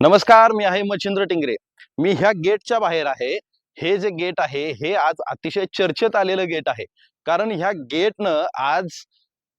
नमस्कार मी आहे मच्छिंद्र टिंगरे. मी ह्या गेटच्या बाहेर आहे. हे जे गेट आहे हे आज अतिशय चर्चेत आलेलं गेट आहे. कारण ह्या गेटनं आज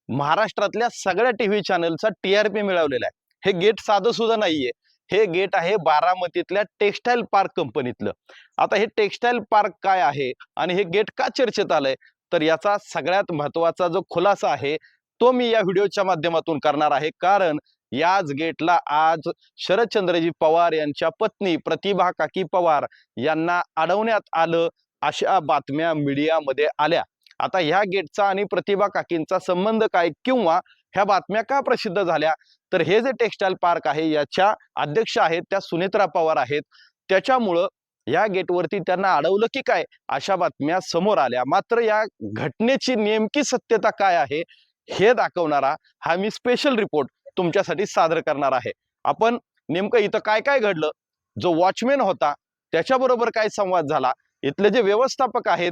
महाराष्ट्रातल्या सगळ्या टीव्ही चॅनलचा पी मिळवलेला आहे. हे गेट साधं सुद्धा नाहीये. हे गेट आहे बारामतीतल्या टेक्स्टाईल पार्क कंपनीतलं. आता हे टेक्स्टाईल पार्क काय आहे आणि हे गेट का चर्चेत आलंय? तर याचा सगळ्यात महत्त्वाचा जो खुलासा आहे तो मी या व्हिडिओच्या माध्यमातून करणार आहे. कारण याच गेटला आज शरदचंद्रजी पवार यांच्या पत्नी प्रतिभा काकी पवार यांना अडवण्यात आलं अशा बातम्या मीडियामध्ये आल्या. आता ह्या गेटचा आणि प्रतिभा काकींचा संबंध काय किंवा ह्या बातम्या का प्रसिद्ध झाल्या? तर हे जे टेक्स्टाईल पार्क आहे याच्या अध्यक्ष आहेत त्या सुनेत्रा पवार आहेत. त्याच्यामुळं या गेटवरती त्यांना अडवलं की काय? अशा बातम्या समोर आल्या. मात्र या घटनेची नेमकी सत्यता काय आहे हे दाखवणारा हा मी स्पेशल रिपोर्ट तुमच्यासाठी सादर करणार आहे. आपण नेमकं इथं काय काय घडलं? जो वॉचमॅन होता त्याच्याबरोबर काय संवाद झाला? इथले जे व्यवस्थापक आहेत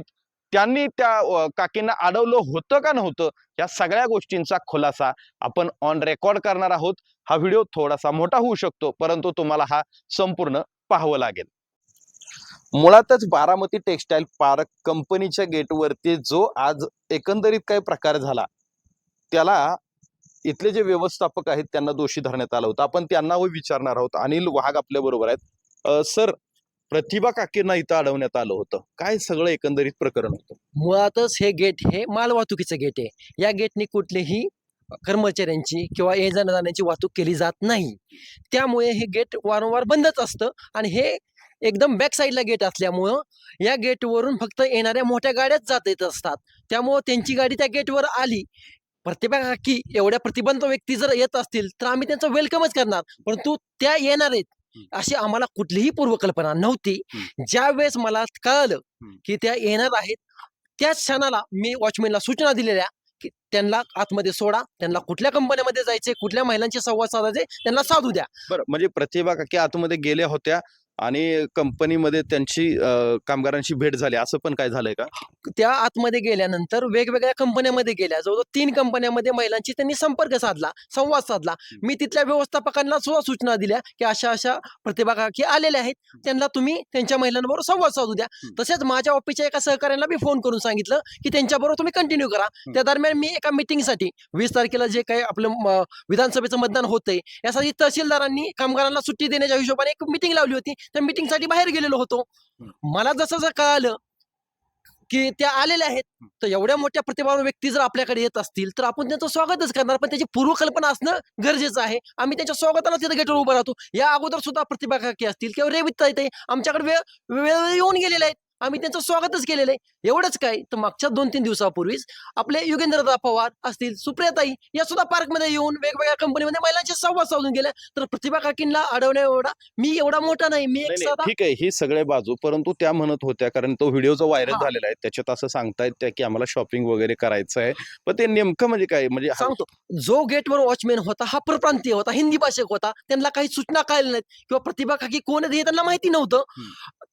त्यांनी त्या काकींना अडवलं होतं का नव्हतं? या सगळ्या गोष्टींचा खुलासा आपण ऑन रेकॉर्ड करणार आहोत. हा व्हिडिओ थोडासा मोठा होऊ शकतो परंतु तुम्हाला हा संपूर्ण पाहावं लागेल. मुळातच बारामती टेक्स्टाईल पार्क कंपनीच्या गेटवरती जो आज एकंदरीत काही प्रकार झाला त्याला इथले जे व्यवस्थापक आहेत त्यांना दोषी धरण्यात आलं होतं. आपण त्यांना विचारणार आहोत. अनिल वाघ आपल्या बरोबर आहेत. सर प्रतिभा काकेंना इथं अडवण्यात आलं होतं. काय सगळं एकंदरीत प्रकरण होतं? मुळातच हे गेट हे मालवाहतुकीचं गेट आहे. या गेटने कुठलेही कर्मचाऱ्यांची किंवा ये जाण्याची वाहतूक केली जात नाही. त्यामुळे हे गेट वारंवार बंदच असतं आणि हे एकदम बॅक साईडला गेट असल्यामुळं या गेटवरून फक्त येणाऱ्या मोठ्या गाड्याच जात येत असतात. त्यामुळं त्यांची गाडी त्या गेटवर आली. प्रतिभा काकी एवढ्या प्रतिबंध व्यक्ती जर येत असतील तर आम्ही त्यांचं वेलकमच करणार. परंतु त्या येणार आहेत अशी आम्हाला कुठलीही पूर्वकल्पना नव्हती. ज्या वेळेस मला कळलं. की त्या येणार आहेत त्याच क्षणाला मी वॉचमॅनला सूचना दिलेल्या की त्यांना आतमध्ये सोडा त्यांना कुठल्या कंपन्यामध्ये जायचे कुठल्या महिलांचे संवाद साधायचे त्यांना साधू द्या. बरं म्हणजे प्रतिभा काकी आतमध्ये गेल्या होत्या आणि कंपनीमध्ये त्यांची अं, कामगारांची भेट झाली. असं पण काय झालंय का? त्या आतमध्ये गेल्यानंतर वेगवेगळ्या कंपन्यामध्ये गेल्या. जवळजवळ तीन कंपन्यामध्ये महिलांची त्यांनी संपर्क साधला संवाद साधला. मी तिथल्या व्यवस्थापकांना सुद्धा सूचना दिल्या की अशा अशा प्रतिभा काकी आलेल्या आहेत. त्यांना तुम्ही त्यांच्या महिलांबरोबर संवाद साधू द्या. तसेच माझ्या ऑफिसच्या एका सहकार्याला मी फोन करून सांगितलं की त्यांच्याबरोबर तुम्ही कंटिन्यू करा. त्या दरम्यान मी एका मिटिंगसाठी वीस तारखेला जे काही आपलं म, विधानसभेचं मतदान होतंय यासाठी तहसीलदारांनी कामगारांना सुट्टी देण्याच्या हिशोबाने एक मिटिंग लावली होती. त्या मिटिंगसाठी बाहेर गेलेलो होतो. मला जसं जसं कळालं की त्या आलेल्या आहेत. तर एवढ्या मोठ्या प्रतिभावान व्यक्ती जर आपल्याकडे येत असतील तर आपण त्यांचं स्वागतच करणार. पण त्याची पूर्वकल्पना असणं गरजेचं आहे. आम्ही त्यांच्या स्वागताला तिथे गेटवर उभं राहतो. या अगोदर सुद्धा प्रतिभा काकी असतील किंवा रेवित येते आमच्याकडे वेळ वेळ येऊन गेलेले आहेत. आम्ही त्यांचं स्वागतच केलेलं आहे. एवढंच काय तर मागच्या दोन तीन दिवसापूर्वीच आपले युगेंद्रदा पवार असतील सुप्रियाताई या सुद्धा पार्कमध्ये येऊन वेगवेगळ्या कंपनीमध्ये महिलांचे संवाद साधून गेल्या. तर प्रतिभा काकींना अडवण्या एवढा मी एवढा मोठा नाही मी एक साधा ठीक आहे ही सगळे बाजू परंतु त्या म्हणत होत्या कारण तो व्हिडिओ जो व्हायरल हा. झालेला आहे त्याच्यात असं सांगतायत त्या की आम्हाला शॉपिंग वगैरे करायचं आहे. पण ते नेमकं म्हणजे काय म्हणजे हा- सांगतो. जो गेटवर वॉचमॅन होता हा परप्रांतीय होता हिंदी भाषिक होता त्यांना काही सूचना कळल्या नाहीत. किंवा प्रतिभा काकी कोण आहे हे त्यांना माहिती नव्हतं.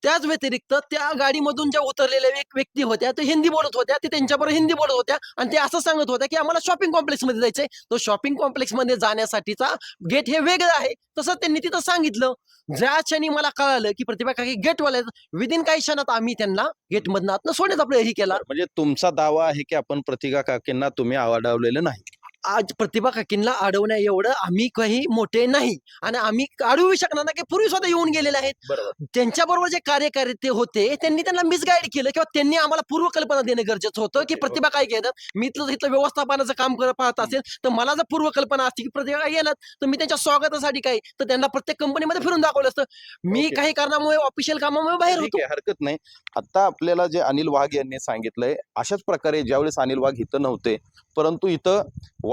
त्याच व्यतिरिक्त त्या गाडीमधून ज्या उतरलेल्या एक व्यक्ती होत्या ते हिंदी बोलत होत्या ते त्यांच्याबरोबर हिंदी बोलत होत्या आणि ते असं सांगत होत्या की आम्हाला शॉपिंग कॉम्प्लेक्समध्ये जायचंय. तो शॉपिंग कॉम्प्लेक्समध्ये जाण्यासाठीचा गेट हे वेगळं आहे. तसं त्यांनी तिथं सांगितलं. ज्या क्षणी मला कळालं की प्रतिभा काकी गेटवाले विदिन काही क्षणात आम्ही त्यांना गेट मधनं आतनं सोडण्याचा प्रयत्न केला. म्हणजे तुमचा दावा आहे की आपण प्रतिभा काकींना तुम्ही आवडवलेलं नाही? आज प्रतिभा काकींना अडवण्या एवढं आम्ही काही मोठे नाही. आणि आम्ही अडवू शकणार नाही की पूर्वी स्वतः येऊन गेलेले आहेत. बरोबर. त्यांच्याबरोबर जे कार्यकर्ते होते त्यांनी त्यांना मिसगाईड केलं किंवा त्यांनी आम्हाला पूर्वकल्पना देणं गरजेचं होतं की प्रतिभा काय घेतात? मी इथलं इथलं व्यवस्थापनाचं काम करत पाहत असेल तर मला जर पूर्वकल्पना असते की प्रतिभा काय येणार तर मी त्यांच्या स्वागतासाठी काय? तर त्यांना प्रत्येक कंपनीमध्ये फिरून दाखवलं असतं. मी. काही कारणामुळे ऑफिशियल कामामुळे बाहेर होतो. हरकत नाही. आता आपल्याला जे अनिल वाघ यांनी सांगितलंय अशाच प्रकारे ज्यावेळेस अनिल वाघ इथं नव्हते परंतु इथं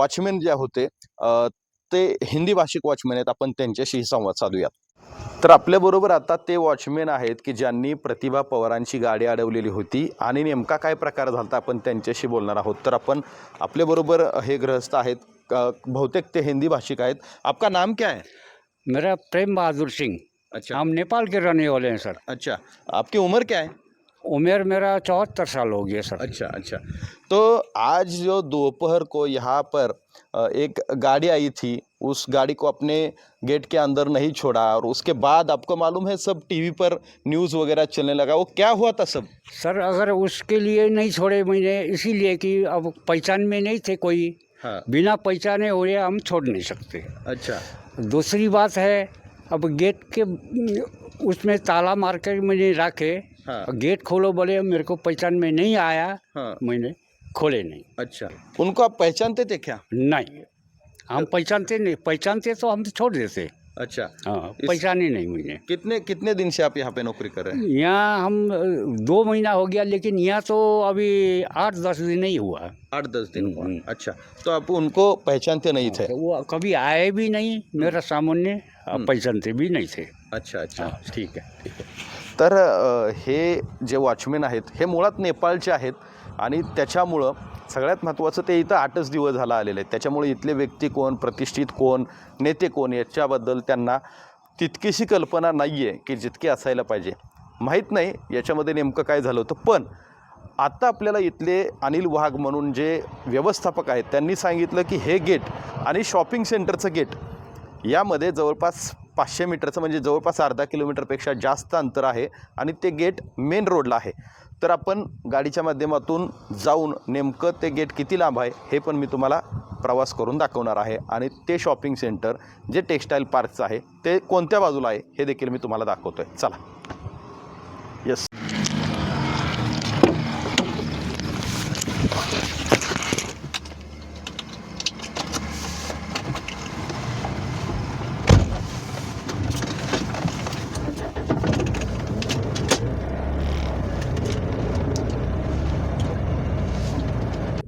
वॉचमॅन जे होते ते हिंदी भाषिक वॉचमॅन आहेत. आपण त्यांच्याशी संवाद साधूयात. तर आपल्या बरोबर आता ते वॉचमॅन आहेत की ज्यांनी प्रतिभा पवारांची गाडी अडवलेली होती आणि नेमका काय प्रकार झाला आपण त्यांच्याशी बोलणार आहोत. तर आपण आपल्या बरोबर हे गृहस्थ आहेत बहुतेक ते हिंदी भाषिक आहेत. आपका नाम क्या है? मेरा प्रेम बहादुर सिंह. अच्छा. हम नेपाल के रहने वाले हैं सर. अच्छा. आपकी उम्र क्या है? उम्र मेरा चौहत्तर साल हो गया सर। अच्छा अच्छा। तो आज जो दोपहर को यहाँ पर एक गाड़ी आई थी उस गाड़ी को अपने गेट के अंदर नहीं छोड़ा और उसके बाद आपको मालूम है सब टीवी पर न्यूज़ वगैरह चलने लगा वो क्या हुआ था सब? सर अगर उसके लिए नहीं छोड़े मैंने इसीलिए कि अब पहचान में नहीं थे कोई। हाँ। बिना पहचाने हुए हम छोड़ नहीं सकते। अच्छा। दूसरी बात है अब गेट के उसमें ताला मार कर मैंने रखे हाँ। गेट खोलो बोले मेरे को पहचान में नहीं आया। हाँ। मैंने खोले नहीं। अच्छा। उनको आप पहचानते थे क्या? नहीं। हम पहचानते नहीं पहचानते तो हम तो छोड़ देते। अच्छा। हाँ इस- पहचाने नहीं मुझे। कितने कितने दिन से आप यहाँ पे नौकरी कर रहे हैं? यहाँ हम दो महीना हो गया लेकिन यहाँ तो अभी आठ दस दिन नहीं हुआ। आठ दस दिन हुआ। अच्छा तो आप उनको पहचानते नहीं थे? वो कभी आए भी नहीं मेरा सामान्य. पहचानते भी नहीं थे। अच्छा अच्छा। हाँ. ठीक आहे ठीक आहे तर हे जे वॉचमेन आहेत हे मुळात नेपाळचे आहेत आणि त्याच्यामुळं सगळ्यात महत्त्वाचं ते इथं आठच दिवस झाला आलेले आहेत. त्याच्यामुळे इथले व्यक्ती कोण प्रतिष्ठित कोण नेते कोण याच्याबद्दल त्यांना तितकीशी कल्पना नाही आहे की जितकी असायला पाहिजे. माहीत नाही याच्यामध्ये नेमकं काय झालं होतं पण आता आपल्याला इथले अनिल वाघ म्हणून जे व्यवस्थापक आहेत त्यांनी सांगितलं की हे गेट आणि शॉपिंग सेंटरचं गेट यामध्ये जवळपास पाचशे मीटरचं म्हणजे जवळपास अर्धा किलोमीटरपेक्षा जास्त अंतर आहे आणि ते गेट मेन रोडला आहे. तर आपण गाडीच्या माध्यमातून जाऊन नेमकं ते गेट किती लांब आहे हे पण मी तुम्हाला प्रवास करून दाखवणार आहे आणि ते शॉपिंग सेंटर जे टेक्स्टाईल पार्कचं आहे ते कोणत्या बाजूला आहे हे देखील मी तुम्हाला दाखवतो आहे चला.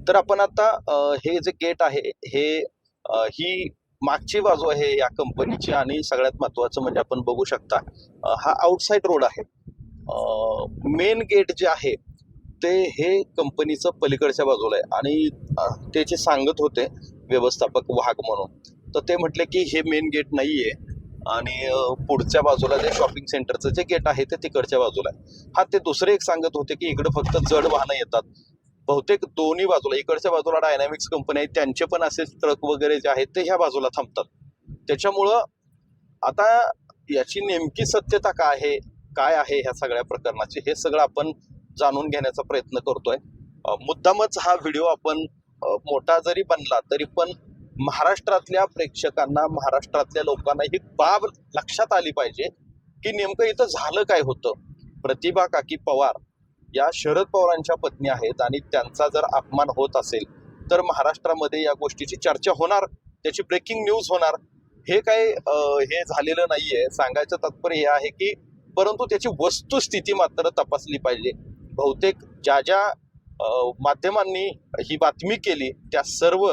तर आपण आता हे जे गेट आहे हे ही मागची बाजू आहे या कंपनीची आणि सगळ्यात महत्वाचं म्हणजे आपण बघू शकता हा आउटसाईड रोड आहे. मेन गेट जे आहे ते हे कंपनीचं पलीकडच्या बाजूला आहे आणि त्याचे ते जे सांगत होते व्यवस्थापक वाघ म्हणून तर ते म्हटले की हे मेन गेट नाही आहे आणि पुढच्या बाजूला जे शॉपिंग सेंटरचं जे गेट आहे ते तिकडच्या बाजूला आहे. हा ते दुसरे एक सांगत होते की इकडे फक्त जड वाहनं येतात. बहुतेक दोन्ही बाजूला इकडच्या बाजूला डायनॅमिक्स कंपनी आहेत त्यांचे पण असे ट्रक वगैरे जे आहेत ते ह्या बाजूला थांबतात. त्याच्यामुळं आता याची नेमकी सत्यता काय आहे काय आहे ह्या सगळ्या प्रकरणाची हे सगळं आपण जाणून घेण्याचा प्रयत्न करतोय. मुद्दामच हा व्हिडिओ आपण मोठा जरी बनला तरी पण महाराष्ट्रातल्या प्रेक्षकांना महाराष्ट्रातल्या लोकांना ही बाब लक्षात आली पाहिजे की नेमकं इथं झालं काय होतं? प्रतिभा काकी पवार या शरद पवारांच्या पत्नी आहेत आणि त्यांचा जर अपमान होत असेल तर महाराष्ट्रामध्ये या गोष्टीची चर्चा होणार त्याची ब्रेकिंग न्यूज होणार. हे काय हे झालेलं नाहीये. सांगायचं तात्पर्य हे आहे की परंतु त्याची वस्तुस्थिती मात्र तपासली पाहिजे. बहुतेक ज्या ज्या माध्यमांनी ही बातमी केली त्या सर्व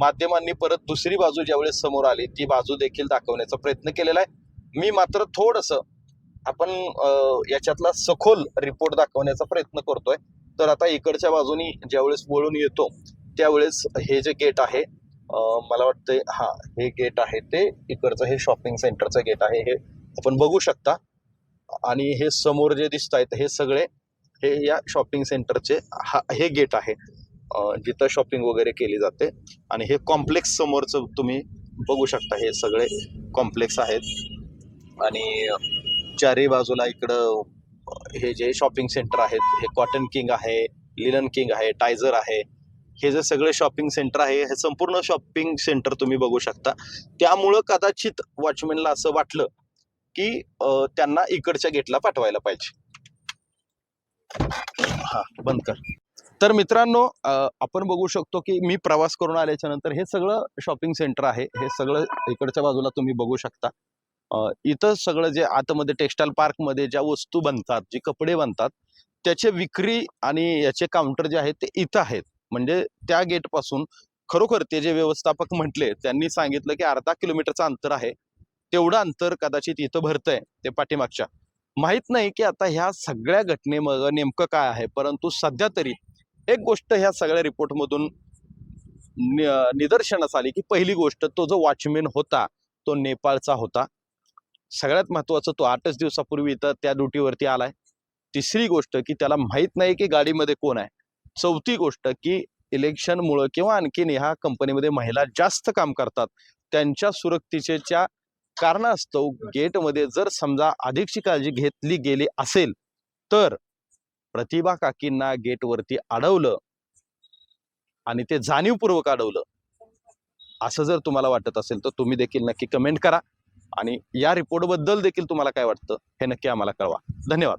माध्यमांनी परत दुसरी बाजू ज्यावेळेस समोर आली ती बाजू देखील दाखवण्याचा प्रयत्न केलेला आहे. मी मात्र थोडंसं आपण याच्यातला सखोल रिपोर्ट दाखवण्याचा प्रयत्न करतोय. तर आता इकडच्या बाजूनी ज्यावेळेस वळून येतो त्यावेळेस हे जे गेट आहे मला वाटतंय हा हे गेट आहे ते इकडचं हे शॉपिंग सेंटरचं गेट आहे हे आपण बघू शकता. आणि हे समोर जे दिसत आहेत हे सगळे हे या शॉपिंग सेंटरचे हा हे गेट आहे. जिथं शॉपिंग वगैरे केली जाते. आणि हे कॉम्प्लेक्स समोरचं तुम्ही बघू शकता हे सगळे कॉम्प्लेक्स आहेत. आणि चारही बाजूला इकडं हे जे शॉपिंग सेंटर आहेत हे कॉटन किंग आहे लिलन किंग आहे टायझर आहे हे जे सगळे शॉपिंग सेंटर आहे हे संपूर्ण शॉपिंग सेंटर तुम्ही बघू शकता. त्यामुळं कदाचित वॉचमॅनला असं वाटलं की त्यांना इकडच्या गेटला पाठवायला पाहिजे. हा बंद कर. तर मित्रांनो आपण बघू शकतो की मी प्रवास करून आल्याच्यानंतर हे सगळं शॉपिंग सेंटर आहे हे सगळं इकडच्या बाजूला तुम्ही बघू शकता. इथं सगळं जे आतमध्ये टेक्स्टाईल पार्कमध्ये ज्या वस्तू बनतात जे कपडे बनतात त्याचे विक्री आणि याचे काउंटर जे आहेत ते इथं आहेत. म्हणजे त्या गेटपासून खरोखर ते जे व्यवस्थापक म्हटले त्यांनी सांगितलं की अर्धा किलोमीटरचं अंतर आहे. तेवढं अंतर कदाचित इथं भरतंय ते पाठीमागच्या. माहीत नाही की आता ह्या सगळ्या घटनेमग नेमकं काय आहे परंतु सध्या तरी एक गोष्ट ह्या सगळ्या रिपोर्टमधून नि- निदर्शनास आली की पहिली गोष्ट तो जो वॉचमॅन होता तो नेपाळचा होता. सगळ्यात महत्वाचं तो आठच दिवसापूर्वी इथं त्या ड्युटीवरती आलाय. तिसरी गोष्ट की त्याला माहीत नाही की गाडीमध्ये कोण आहे. चौथी गोष्ट की इलेक्शनमुळं किंवा आणखीन ह्या कंपनीमध्ये महिला जास्त काम करतात. त्यांच्या सुरक्षितेच्या कारणास्तव गेटमध्ये जर समजा अधिकची काळजी घेतली गेली असेल तर प्रतिभा काकींना गेटवरती अडवलं आणि ते जाणीवपूर्वक अडवलं. असं जर तुम्हाला वाटत असेल तर तुम्ही देखील नक्की कमेंट करा. आणि या रिपोर्टबद्दल देखील तुम्हाला काय वाटतं हे नक्की आम्हाला कळवा. धन्यवाद.